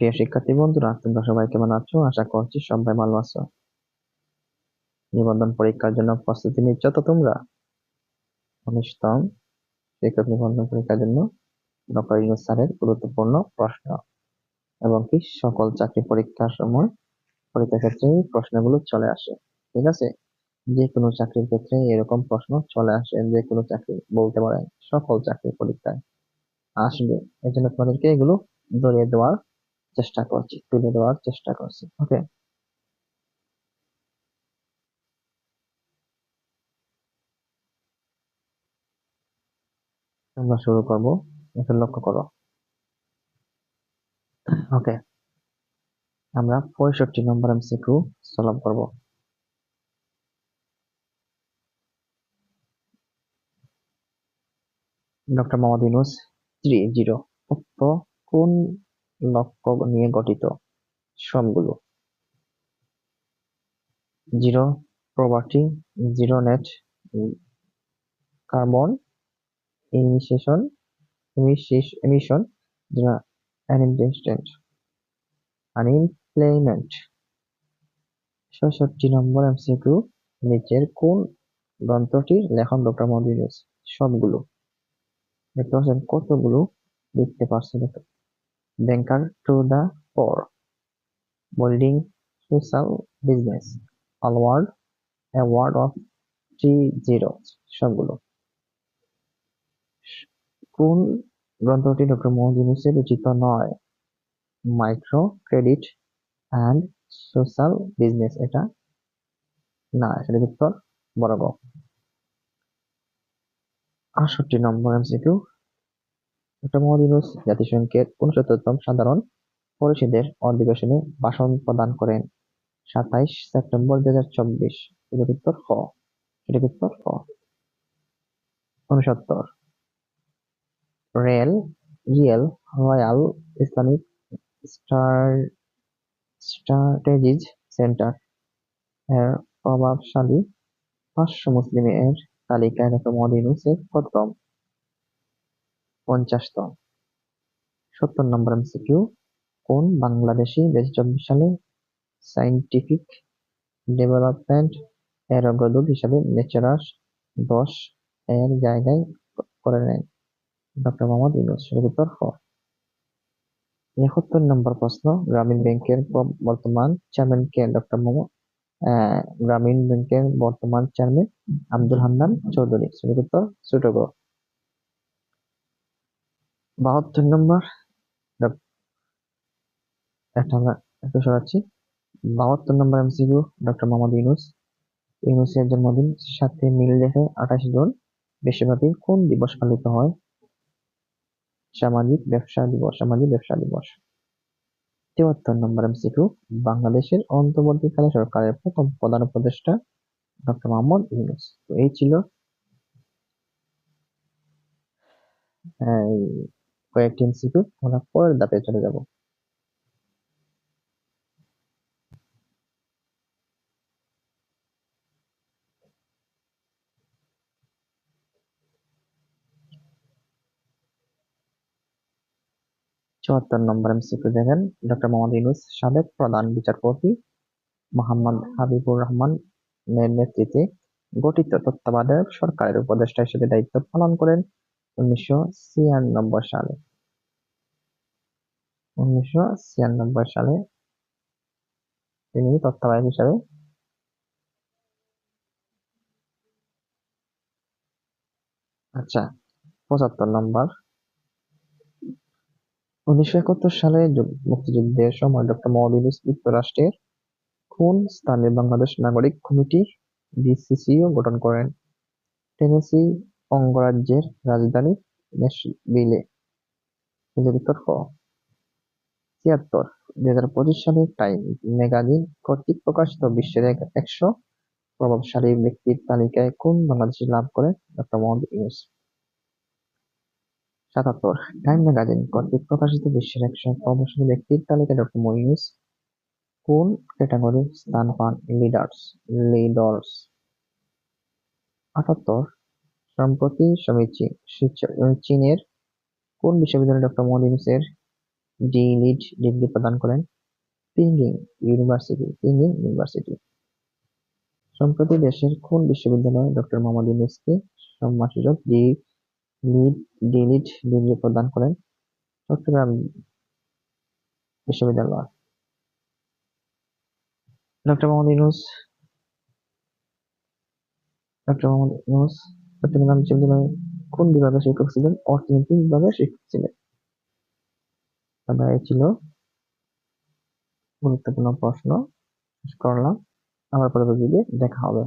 প্রিয় শিক্ষার্থী বন্ধুরা, তোমরা সবাই কেমন আছো? আশা করছি সবাই ভালো আছো। নিবন্ধন পরীক্ষার জন্য প্রস্তুতি নিচ্ছ তো তোমরা? উনিশতম শিক্ষক নিবন্ধন পরীক্ষার জন্য স্যারের গুরুত্বপূর্ণ প্রশ্ন এবং কি সকল চাকরি পরীক্ষার সময় পরীক্ষার ক্ষেত্রে এই প্রশ্নগুলো চলে আসে, ঠিক আছে? যে কোনো চাকরির ক্ষেত্রে এরকম প্রশ্ন চলে আসে যে কোনো চাকরি বলতে পারেন, সকল চাকরি পরীক্ষায় আসবে। এই জন্য তোমাদেরকে এগুলো ধরিয়ে দেওয়ার চেষ্টা করছি, তুলে দেওয়ার চেষ্টা করছি ওকে আমরা শুরু করব একটু লক্ষ্য করো। ওকে আমরা পঁয়ষট্টি নম্বর এমসিকিউ সলভ করব। Doctor Mohammad Yunus three zero কোন লক্ষ্য নিয়ে গঠিত সবগুলো zero property zero net carbon emission unemployment ছষট্টি নম্বর এমসিকিউ, নিচের কোন গ্রন্থটির লেখন ডক্টর মোহাম্মদ সবগুলো। দেখতে পাচ্ছেন কতগুলো, দেখতে banker to the poor building social business a world award of three zero সবগুলো। কোন গ্রন্থটি ডক্টর মোহাম্মদ ইউনুসের রচিত নয়? Micro credit and social business এটা না সেটা উত্তর বড় গ আটষট্টি নম্বর এমসিকিউ। ডক্টর মোহাম্মদ ইউনুস জাতিসংঘের উনসত্তরতম সাধারণ পরিষদের অধিবেশনে ভাষণ প্রদান করেন। সাতাইশ সেপ্টেম্বর দুই হাজার চব্বিশ উত্তর এটার উত্তর খ উনসত্তর। Rail, real, royal, Islamic strategies centre এর প্রভাবশালী পাঁচশো মুসলিমের তালিকায় ডক্টর মোহাম্মদ ইউনুসের কততম পঞ্চাশতম সত্তর নম্বর এমসিকিউ কোন বাংলাদেশি দুই চব্বিশ সালে সাইন্টিফিক ডেভেলপমেন্ট এর অগ্রদূত হিসাবে নেচারাস দশ এর জায়গায় করে নেন? ডক্টর মোহাম্মদ ইউনুস উত্তর হ। একাত্তর নম্বর প্রশ্ন, গ্রামীণ ব্যাংকের বর্তমান চেয়ারম্যান কে? ডক্টর মোহাম্মদ গ্রামীণ ব্যাংকের বর্তমান চেয়ারম্যান আব্দুল হান্নান চৌধুরী উত্তর ছোট বাহাত্তর নম্বর। একটা সরাচ্ছি বাহাত্তর নম্বর এমসিকিউ ডক্টর মোহাম্মদ ইউনুস। ইউনুসের জন্মদিন, সাথে মিল রেখে আঠাশ জুন বিশ্বব্যাপী কোন দিবস পালিত হয়? সামাজিক ব্যবসা দিবস, সামাজিক ব্যবসা দিবস। তিহাত্তর নম্বর এমসিকিউ বাংলাদেশের অন্তর্বর্তীকালে সরকারের প্রথম প্রধান উপদেষ্টা ডক্টর মোহাম্মদ ইউনুস। তো এই ছিল কয়েকটি এমসিকিউ আমরা পরের ধাপে চলে যাব। চুয়াত্তর নম্বর এমসিকিউ দেখেন ডক্টর মোহাম্মদ ইউনুস সাবেক প্রধান বিচারপতি মোহাম্মদ হাবিবুর রহমানের নেতৃত্বে গঠিত তত্ত্বাবধায়ক সরকারের উপদেষ্টা হিসেবে দায়িত্ব পালন করেন উনিশশো ছিয়ানব্বই সালে। উনিশশো ছিয়ানব্বই সালে তিনি তত্ত্বাবধায়ক হিসাবে আচ্ছা পঁচাত্তর নম্বর। উনিশশো একাত্তর সালে মুক্তিযুদ্ধের সময় ডক্টর মোহাম্মদ যুক্তরাষ্ট্রের কোন স্থানে বাংলাদেশ নাগরিক কমিটি বিসিসিও গঠন করেন? টেনেসি, অঙ্গরাজ্যের রাজধানী ন্যাশভিলে উত্তর ক? ছিয়াত্তর দুই হাজার পঁচিশ সালে টাইম ম্যাগাজিন কর্তৃক প্রকাশিত বিশ্বের একশো প্রভাবশালী ব্যক্তির তালিকায় কোন বাংলাদেশি লাভ করে ডক্টর মোহাম্মদ ইউনুস? সাতাত্তর, টাইম ম্যাগাজিন কর্তৃক প্রকাশিত বিশ্বের একশো প্রভাবশালী ব্যক্তির তালিকায় ডক্টর মোহাম্মদ কোন ক্যাটাগরি স্থান পান? Leaders leaders. আটাত্তর, সম্প্রতি সমীচীন চীনের কোন বিশ্ববিদ্যালয়ে ডক্টর মোহাম্মদ ইউনুসের ডি লিড ডিগ্রি প্রদান করেন পিঙ্গিং ইউনিভার্সিটি পিঙ্গিং ইউনিভার্সিটি সম্প্রতি দেশের কোন বিশ্ববিদ্যালয়ে ডক্টর মোহাম্মদ ইউনূসকে সম্মানসূচক ডি লিড ডিগ্রি প্রদান করেন, চট্টগ্রাম বিশ্ববিদ্যালয়। ডক্টর মোহাম্মদ ইউনূস ডক্টর মোহাম্মদ ইউনূস চট্টগ্রাম বিশ্ববিদ্যালয়ে কোন বিভাগের শিক্ষক ছিলেন? অর্থনীতি বিভাগের শিক্ষক ছিলেন। তাহলে এই ছিল গুরুত্বপূর্ণ প্রশ্ন শেষ করলাম। আবার পরবর্তী দেখা হবে।